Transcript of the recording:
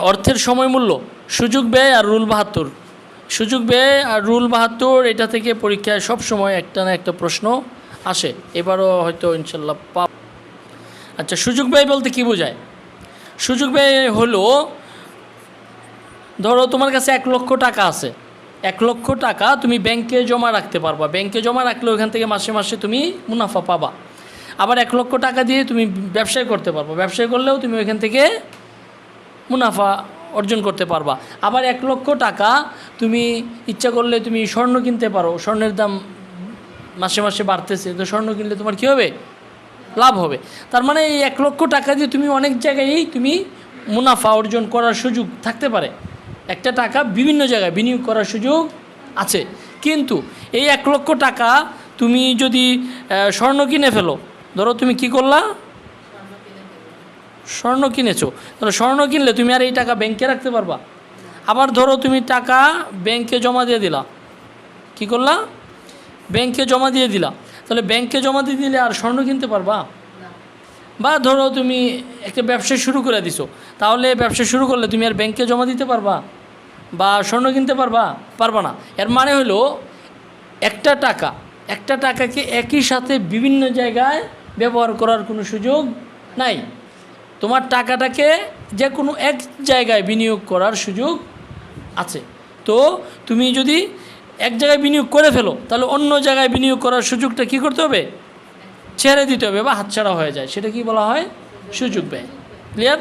অর্থের সময় মূল্য সুযোগ ব্যয় আর রুল বাহাত্তর। সুযোগ ব্যয় আর রুল বাহাত্তর, এটা থেকে পরীক্ষায় সব সময় একটা না একটা প্রশ্ন আসে। এবারও হয়তো ইনশাল্লাহ পাব আচ্ছা সুযোগ ব্যয় বলতে কি বোঝায়? সুযোগ ব্যয় হলো, ধরো তোমার কাছে এক লক্ষ টাকা আছে। এক লক্ষ টাকা তুমি ব্যাংকে জমা রাখতে পারবা। ব্যাংকে জমা রাখলে ওইখান থেকে মাসে মাসে তুমি মুনাফা পাবা। আবার এক লক্ষ টাকা দিয়ে তুমি ব্যবসায় করতে পারবা। ব্যবসায় করলেও তুমি ওইখান থেকে মুনাফা অর্জন করতে পারবা। আবার এক লক্ষ টাকা তুমি ইচ্ছা করলে তুমি স্বর্ণ কিনতে পারো। স্বর্ণের দাম মাসে মাসে বাড়তেছে। তো স্বর্ণ কিনলে তোমার কী হবে? লাভ হবে। তার মানে এই এক লক্ষ টাকা দিয়ে তুমি অনেক জায়গায়ই তুমি মুনাফা অর্জন করার সুযোগ থাকতে পারে। একটা টাকা বিভিন্ন জায়গায় বিনিয়োগ করার সুযোগ আছে। কিন্তু এই এক লক্ষ টাকা তুমি যদি স্বর্ণ কিনে ফেলো, ধরো তুমি কি করলা? স্বর্ণ কিনেছো। ধরো স্বর্ণ কিনলে তুমি আর এই টাকা ব্যাংকে রাখতে পারবা। আবার ধরো তুমি টাকা ব্যাংকে জমা দিয়ে দিলা। কি করলা? ব্যাংকে জমা দিয়ে দিলা। তাহলে ব্যাংকে জমা দিয়ে দিলে আর স্বর্ণ কিনতে পারবা? বা ধরো তুমি একটা ব্যবসা শুরু করে দিছো। তাহলে ব্যবসা শুরু করলে তুমি আর ব্যাংকে জমা দিতে পারবা? বা স্বর্ণ কিনতে পারবা? পারবা না। এর মানে হলো একটা টাকা, একটা টাকাকে একই সাথে বিভিন্ন জায়গায় ব্যবহার করার কোনো সুযোগ নাই। তোমার টাকাটাকে যে কোনো এক জায়গায় বিনিয়োগ করার সুযোগ আছে। তো তুমি যদি এক জায়গায় বিনিয়োগ করে ফেলো, তাহলে অন্য জায়গায় বিনিয়োগ করার সুযোগটা কি করতে হবে? ছেড়ে দিতে হবে বা হাতছাড়া হয়ে যায়। সেটা কি বলা হয়? সুযোগ ব্যয়। ক্লিয়ার